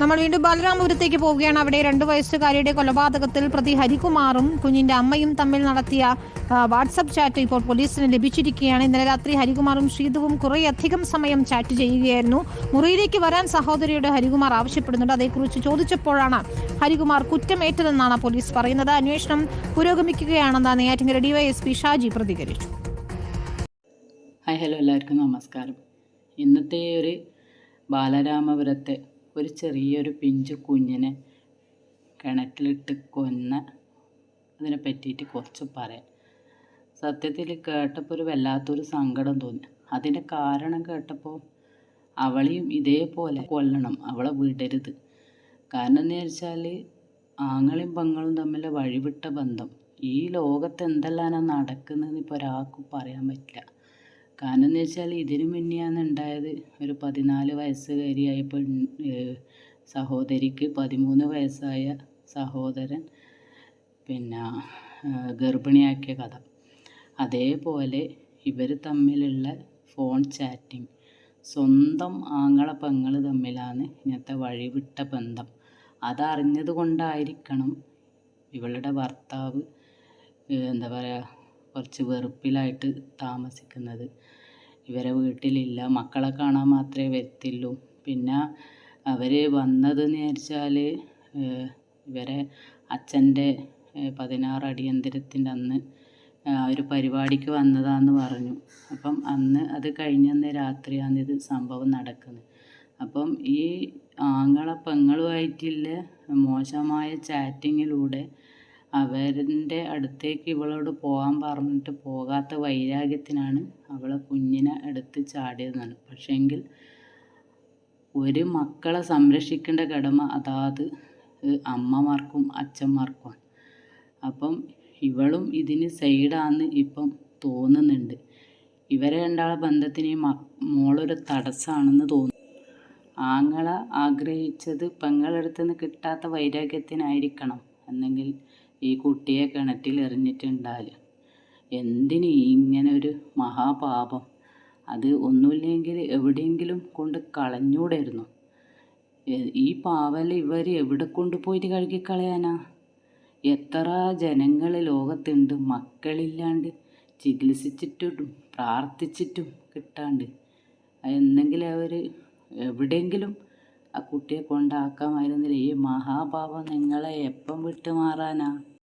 നമ്മൾ വീണ്ടും ബാലരാമപുരത്തേക്ക് പോവുകയാണ്. അവിടെ രണ്ടു വയസ്സുകാരിയുടെ കൊലപാതകത്തിൽ പ്രതി ഹരികുമാറും കുഞ്ഞിന്റെ അമ്മയും തമ്മിൽ നടത്തിയ വാട്സപ്പ് ചാറ്റ് ഇപ്പോൾ പോലീസിന് ലഭിച്ചിരിക്കുകയാണ്. ഇന്നലെ രാത്രി ഹരികുമാറും ശ്രീതുവും കുറേയധികം സമയം ചാറ്റ് ചെയ്യുകയായിരുന്നു. മുറിയിലേക്ക് വരാൻ സഹോദരിയുടെ ഹരികുമാർ ആവശ്യപ്പെടുന്നുണ്ട്. അതേക്കുറിച്ച് ചോദിച്ചപ്പോഴാണ് ഹരികുമാർ കുറ്റമേറ്റതെന്നാണ് പോലീസ് പറയുന്നത്. അന്വേഷണം പുരോഗമിക്കുകയാണെന്ന് നെയ്യാറ്റിങ്കര ഡിവൈഎസ്പി ഷാജി പ്രതികരിച്ചു. ഹായ് ഹലോ എല്ലാവർക്കും നമസ്കാരം. ഇന്നത്തെ ഒരു ബാലരാമപുരത്തെ ഒരു ചെറിയൊരു പിഞ്ച് കുഞ്ഞിനെ കിണറ്റിലിട്ട് കൊന്ന അതിനെ പറ്റിയിട്ട് കുറച്ച് പറയാം. സത്യത്തിൽ കേട്ടപ്പോൾ ഒരു വല്ലാത്തൊരു സങ്കടം തോന്നി. അതിന്റെ കാരണം കേട്ടപ്പോൾ അവളെയും ഇതേപോലെ കൊല്ലണം അവളെ വിടരുത്. കാരണം എന്ന് വെച്ചാൽ ആങ്ങളും പെങ്ങളും തമ്മിൽ വഴിവിട്ട ബന്ധം. ഈ ലോകത്ത് എന്തെല്ലാമാണ് നടക്കുന്നതെന്ന് ഇപ്പോൾ ഒരാൾക്കും പറയാൻ പറ്റില്ല. കാരണം എന്ന് വെച്ചാൽ ഇതിനു മുന്നെയാണ് ഉണ്ടായത്. ഒരു പതിനാല് വയസ്സുകാരിയായ പെൺ സഹോദരിക്ക് പതിമൂന്ന് വയസ്സായ സഹോദരൻ പിന്നെ ഗർഭിണിയാക്കിയ കഥ. അതേപോലെ ഇവർ തമ്മിലുള്ള ഫോൺ ചാറ്റിംഗ്. സ്വന്തം ആങ്ങള പെങ്ങൾ തമ്മിലാണ് ഇങ്ങനത്തെ വഴിവിട്ട ബന്ധം. അതറിഞ്ഞത് കൊണ്ടായിരിക്കണം ഇവളുടെ ഭർത്താവ് എന്താ പറയുക കുറച്ച് വെറുപ്പിലായിട്ട് താമസിക്കുന്നത്. ഇവരെ വീട്ടിലില്ല. മക്കളെ കാണാൻ മാത്രമേ വരത്തുള്ളൂ. പിന്നെ അവർ വന്നതെന്ന് വിചാരിച്ചാൽ ഇവരെ അച്ഛന്റെ പതിനാറ് അടിയന്തരത്തിന്റെ അന്ന് ഒരു പരിപാടിക്ക് വന്നതാന്ന് പറഞ്ഞു. അപ്പം അന്ന് അത് കഴിഞ്ഞന്ന് രാത്രിയാണ് ഇത് സംഭവം നടക്കുന്നത്. അപ്പം ഈ ആങ്ങളെ പെങ്ങളുമായിട്ടുള്ള മോശമായ ചാറ്റിങ്ങിലൂടെ അവരുടെ അടുത്തേക്ക് ഇവളോട് പോകാൻ പറഞ്ഞിട്ട് പോകാത്ത വൈരാഗ്യത്തിനാണ് അവളെ കുഞ്ഞിനെ എടുത്ത് ചാടിയതെന്നാണ്. പക്ഷേങ്കിൽ ഒരു മക്കളെ സംരക്ഷിക്കേണ്ട കടമ അതാത് അമ്മമാർക്കും അച്ഛന്മാർക്കും അപ്പം ഇവളും ഇതിന് സൈഡാന്ന് ഇപ്പം തോന്നുന്നുണ്ട്. ഇവരെ രണ്ടാളെ ബന്ധത്തിന് ഈ മോളൊരു തടസ്സമാണെന്ന് തോന്നുന്നു. ആങ്ങള ആഗ്രഹിച്ചത് പെങ്ങളെടുത്തുനിന്ന് കിട്ടാത്ത വൈരാഗ്യത്തിനായിരിക്കണം. എന്നെങ്കിൽ ഈ കുട്ടിയെ കിണറ്റിൽ എറിഞ്ഞിട്ടുണ്ടാൽ? എന്തിന് ഇങ്ങനെ ഒരു മഹാപാപം? അത് ഒന്നുമില്ലെങ്കിൽ എവിടെയെങ്കിലും കൊണ്ട് കളഞ്ഞൂടായിരുന്നു. ഈ പാവല ഇവർ എവിടെ കൊണ്ടുപോയിട്ട് കഴുകിക്കളയാനാ? എത്ര ജനങ്ങൾ ലോകത്തുണ്ട്. മക്കളില്ലാണ്ട് ചികിത്സിച്ചിട്ടും പ്രാർത്ഥിച്ചിട്ടും കിട്ടാണ്ട്. എന്നെങ്കിലും അവർ എവിടെയെങ്കിലും ആ കുട്ടിയെ കൊണ്ടാക്കാമായിരുന്നില്ല? ഈ മഹാപാപം നിങ്ങളെ എപ്പം വിട്ടുമാറാനാ?